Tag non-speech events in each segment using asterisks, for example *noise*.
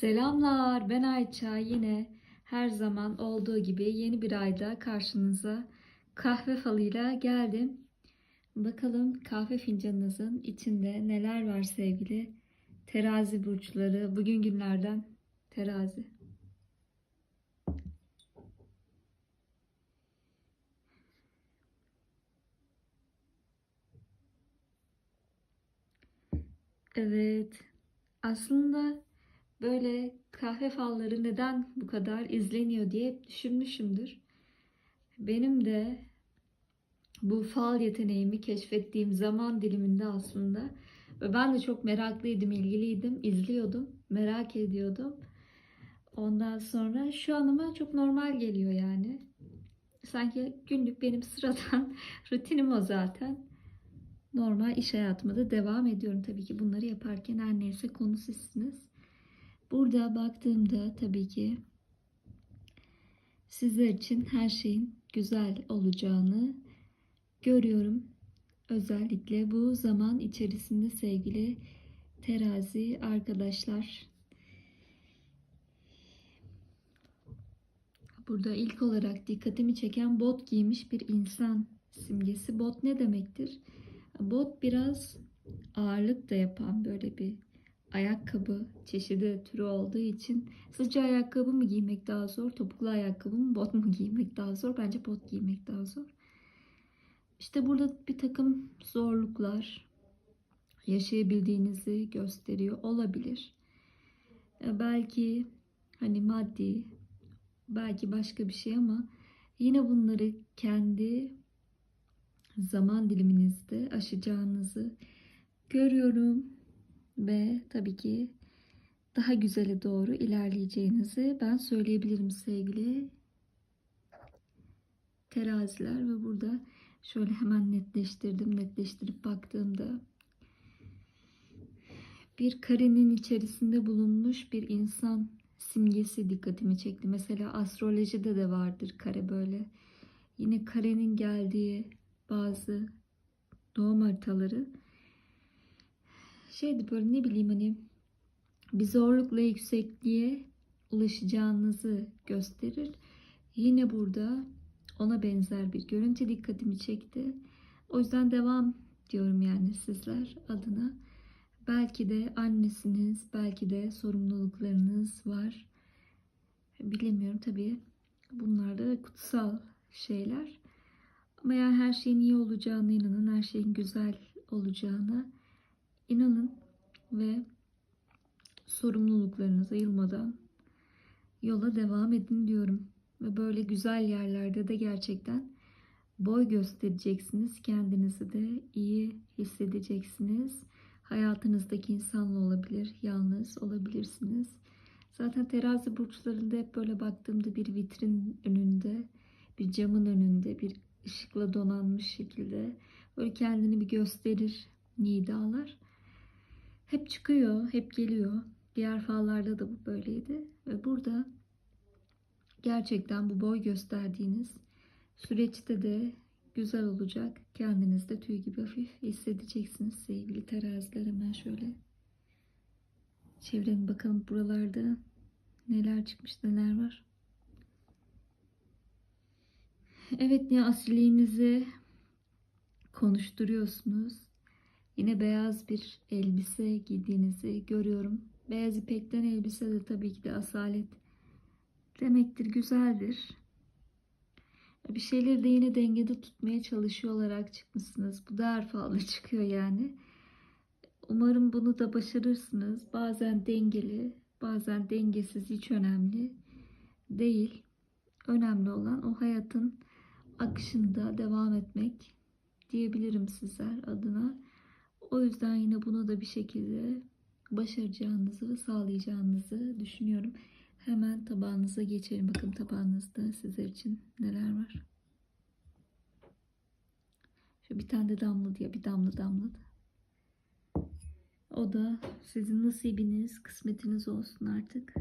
Selamlar, ben Ayça. Yine her zaman olduğu gibi yeni bir ayda karşınıza kahve falıyla geldim. Bakalım kahve fincanınızın içinde neler var sevgili terazi burçları. Bugün günlerden terazi. Evet, aslında böyle kahve falları neden bu kadar izleniyor diye düşünmüşümdür. Benim de bu fal yeteneğimi keşfettiğim zaman diliminde aslında ve ben de çok meraklıydım, ilgiliydim, izliyordum, merak ediyordum. Ondan sonra şu anıma çok normal geliyor yani. Sanki günlük benim sıradan *laughs* rutinim o zaten. Normal iş hayatıma da devam ediyorum tabii ki bunları yaparken her neyse konu sizsiniz. Burada baktığımda tabii ki sizler için her şeyin güzel olacağını görüyorum. Özellikle bu zaman içerisinde sevgili terazi arkadaşlar. Burada ilk olarak dikkatimi çeken bot giymiş bir insan simgesi. Bot ne demektir? Bot biraz ağırlık da yapan böyle bir ayakkabı çeşidi türü olduğu için sıcak ayakkabı mı giymek daha zor, topuklu ayakkabı mı, bot mu giymek daha zor? Bence bot giymek daha zor. İşte burada bir takım zorluklar yaşayabildiğinizi gösteriyor olabilir. Belki hani maddi, belki başka bir şey ama yine bunları kendi zaman diliminizde aşacağınızı görüyorum ve tabii ki daha güzele doğru ilerleyeceğinizi ben söyleyebilirim sevgili teraziler ve burada şöyle hemen netleştirdim netleştirip baktığımda bir karenin içerisinde bulunmuş bir insan simgesi dikkatimi çekti. Mesela astrolojide de vardır kare böyle. Yine karenin geldiği bazı doğum haritaları şeydi böyle ne bileyim hani bir zorlukla yüksekliğe ulaşacağınızı gösterir. Yine burada ona benzer bir görüntü dikkatimi çekti. O yüzden devam diyorum yani sizler adına. Belki de annesiniz, belki de sorumluluklarınız var. Bilemiyorum tabii. Bunlar da kutsal şeyler. Ama yani her şeyin iyi olacağına inanın, her şeyin güzel olacağına inanın ve sorumluluklarınıza yılmadan yola devam edin diyorum. Ve böyle güzel yerlerde de gerçekten boy göstereceksiniz. Kendinizi de iyi hissedeceksiniz. Hayatınızdaki insanla olabilir, yalnız olabilirsiniz. Zaten terazi burçlarında hep böyle baktığımda bir vitrin önünde, bir camın önünde, bir ışıkla donanmış şekilde böyle kendini bir gösterir nidalar. Hep çıkıyor, hep geliyor. Diğer fallarda da bu böyleydi. Ve burada gerçekten bu boy gösterdiğiniz süreçte de güzel olacak. Kendinizde tüy gibi hafif hissedeceksiniz sevgili teraziler. Hemen şöyle çevirelim bakalım buralarda neler çıkmış neler var. Evet ne asilliğinizi konuşturuyorsunuz. Yine beyaz bir elbise giydiğinizi görüyorum. Beyaz ipekten elbise de tabii ki de asalet demektir, güzeldir. Bir şeyleri de yine dengede tutmaya çalışıyor olarak çıkmışsınız. Bu da her falda *laughs* çıkıyor yani. Umarım bunu da başarırsınız. Bazen dengeli, bazen dengesiz hiç önemli değil. Önemli olan o hayatın akışında devam etmek diyebilirim sizler adına. O yüzden yine bunu da bir şekilde başaracağınızı ve sağlayacağınızı düşünüyorum. Hemen tabağınıza geçelim. Bakın tabağınızda sizler için neler var. Şu bir tane de damladı ya bir damla damladı. O da sizin nasibiniz, kısmetiniz olsun artık.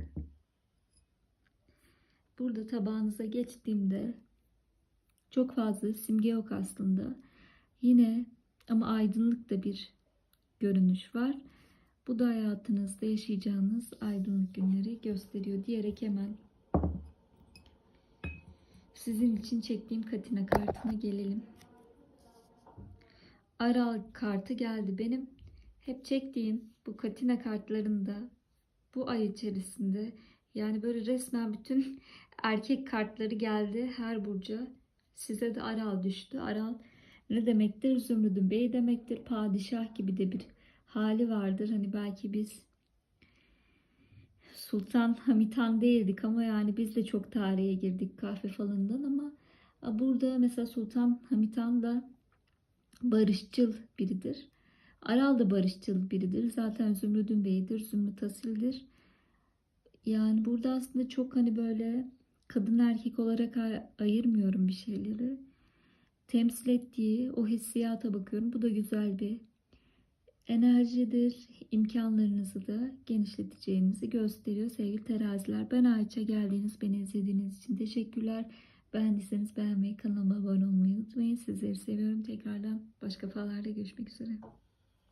Burada tabağınıza geçtiğimde çok fazla simge yok aslında. Yine ama aydınlık da bir görünüş var. Bu da hayatınızda yaşayacağınız aydınlık günleri gösteriyor diyerek hemen sizin için çektiğim katina kartına gelelim. Aral kartı geldi. Benim hep çektiğim bu katina kartlarında bu ay içerisinde yani böyle resmen bütün *laughs* erkek kartları geldi her burca. Size de Aral düştü. Aral ne demektir? Zümrüdün bey demektir. Padişah gibi de bir hali vardır. Hani belki biz Sultan Hamitan değildik ama yani biz de çok tarihe girdik kahve falından ama burada mesela Sultan Hamitan da barışçıl biridir. Aral da barışçıl biridir. Zaten Zümrüdün Bey'idir. Zümrüt Asil'dir. Yani burada aslında çok hani böyle kadın erkek olarak ay- ayırmıyorum bir şeyleri. Temsil ettiği o hissiyata bakıyorum. Bu da güzel bir enerjidir. İmkanlarınızı da genişleteceğinizi gösteriyor sevgili teraziler. Ben Ayça geldiğiniz, beni izlediğiniz için teşekkürler. Beğendiyseniz beğenmeyi, kanalıma abone olmayı unutmayın. Sizleri seviyorum. Tekrardan başka falarda görüşmek üzere.